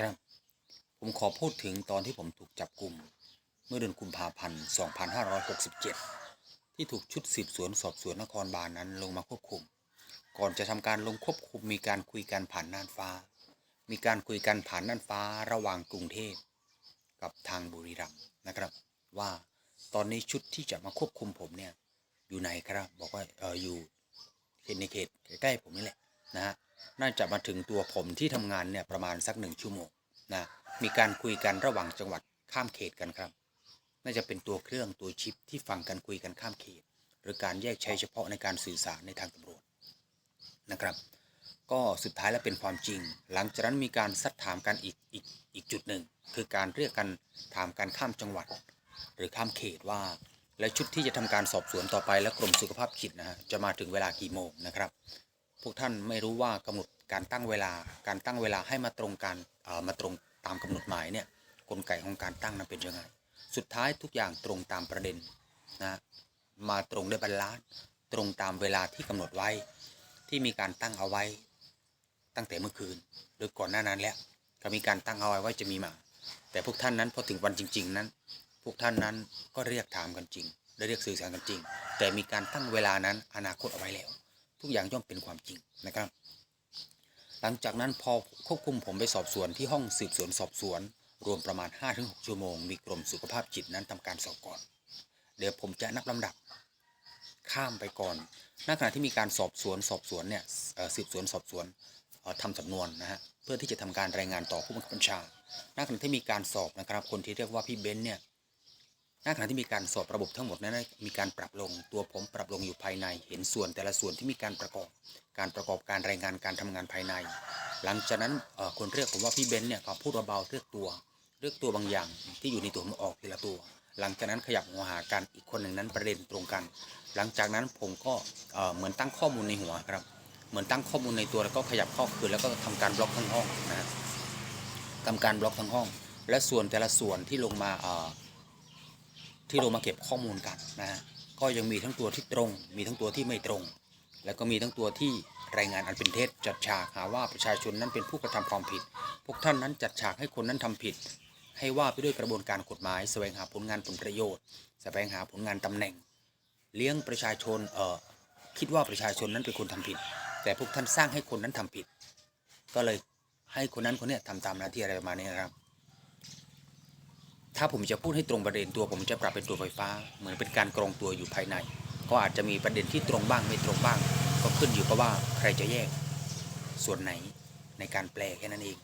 ครับ ผมขอพูดถึงตอนที่ผมถูกจับกลุ่ม เมื่อเดือนกุมภาพันธ์ 2567 ที่ถูกชุดสืบสวนสอบสวนนครบาลนั้นลงมาควบคุม ก่อนจะทำการลงควบคุมมีการคุยกันผ่านน่านฟ้า มีการคุยกันผ่านน่านฟ้าระหว่างกรุงเทพกับทางบุรีรัมย์นะครับ ว่าตอนนี้ชุดที่จะมาควบคุมผมเนี่ยอยู่ไหนครับ บอกว่าเอออยู่เขตในเขตใกล้ๆผมนี่แหละนะฮะ น่าจะมาถึงตัวผมที่ทำงานเนี่ยประมาณสักหนึ่งชั่วโมงนะ มีการคุยกันระหว่างจังหวัดข้ามเขตกันครับ น่าจะเป็นตัวเครื่องตัวชิปที่ฟังกันคุยกันข้ามเขต หรือการแยกใช้เฉพาะในการสื่อสารในทางตำรวจนะครับ ก็สุดท้ายแล้วเป็นความจริง หลังจากนั้นมีการซักถามกันอีกอีกอีกจุดหนึ่ง คือการเรียกกันถามการข้ามจังหวัด หรือข้ามเขตว่า และชุดที่จะทำการสอบสวนต่อไปและกรมสุขภาพจิตนะฮะจะมาถึงเวลากี่โมงนะครับ พวกท่านไม่รู้ว่ากำหนดการตั้งเวลาการตั้งเวลาให้มาตรงกันเอ่อมาตรงตามกำหนดหมายเนี่ยกลไกของการตั้งนั้นเป็นยังไง สุดท้ายทุกอย่างตรงตามประเด็นนะมาตรงได้บรรลันตรงตามเวลาที่กำหนดไว้ที่มีการตั้งเอาไว้ตั้งแต่เมื่อคืนหรือก่อนหน้านั้นแล้วก็มีการตั้งเอาไว้ว่าจะมีมา แต่พวกท่านนั้นพอถึงวันจริง ๆ นั้น พวกท่านนั้นก็เรียกถามกันจริงได้เรียกสื่อสารกันจริง แต่มีการตั้งเวลานั้นอนาคตเอาไว้แล้ว ทุกอย่างย่อมเป็นความจริงนะครับ หลังจากนั้นพอควบคุมผมไปสอบสวนที่ห้องสืบสวนสอบสวน รวมประมาณ 5-6 ชั่วโมง มีกรมสุขภาพจิตนั้นทำการสอบก่อน เดี๋ยวผมจะนับลำดับ ข้ามไปก่อนณขณะที่มีการสอบสวนสอบสวนเนี่ยสืบสวนสอบสวนเอ่อทำสำนวนนะฮะเพื่อที่จะทำการรายงานต่อผู้บังคับบัญชาณขณะที่มีการสอบนะครับ คนที่เรียกว่าพี่เบนซ์เนี่ย ณขณะที่มีการสอบระบบทั้งหมดนั้นมีการปรับลงตัวผมปรับลงอยู่ภายใน เห็นส่วนแต่ละส่วนที่มีการประกอบ การประกอบการรายงานการทำงานภายใน หลังจากนั้นคนเรียกผมว่าพี่เบนซ์เนี่ยเขาพูดเบาๆเรียกตัวเรียกตัวบางอย่างที่อยู่ในตัวผมออกทีละตัว หลังจากนั้นขยับหัวหากันอีกคนหนึ่งนั้นประเด็นตรงกัน หลังจากนั้นผมก็เหมือนตั้งข้อมูลในหัวครับ เหมือนตั้งข้อมูลในตัวแล้วก็ขยับข้อคืนแล้วก็ทำการบล็อกทั้งห้องนะฮะทำการบล็อกทั้งห้อง และส่วนแต่ละส่วนที่ลงมา ที่ลงมาเก็บข้อมูลกันนะฮะก็ยังมีทั้งตัวที่ตรง มีทั้งตัวที่ไม่ตรง แล้วก็มีทั้งตัวที่รายงานอันเป็นเท็จจัดฉากหาว่าประชาชนนั้นเป็นผู้กระทำความผิด พวกท่านนั้นจัดฉากให้คนนั้นทำผิด ให้ว่าไปด้วยกระบวนการกฎหมายแสวงหาผลงานผลประโยชน์แสวงหาผลงานตำแหน่ง เลี้ยงประชาชนเอ่อคิดว่าประชาชนนั้นเป็นคนทำผิด แต่พวกท่านสร้างให้คนนั้นทำผิด ก็เลยให้คนนั้นคนนี้ทำตามหน้าที่อะไรประมาณนี้นะครับ ถ้าผมจะพูดให้ตรงประเด็นตัวผมจะปรับเป็นตัวไฟฟ้า เหมือนเป็นการกรองตัวอยู่ภายใน ก็อาจจะมีประเด็นที่ตรงบ้างไม่ตรงบ้าง ก็ขึ้นอยู่กับว่าใครจะแยก ส่วนไหนในการแปลแค่นั้นเอง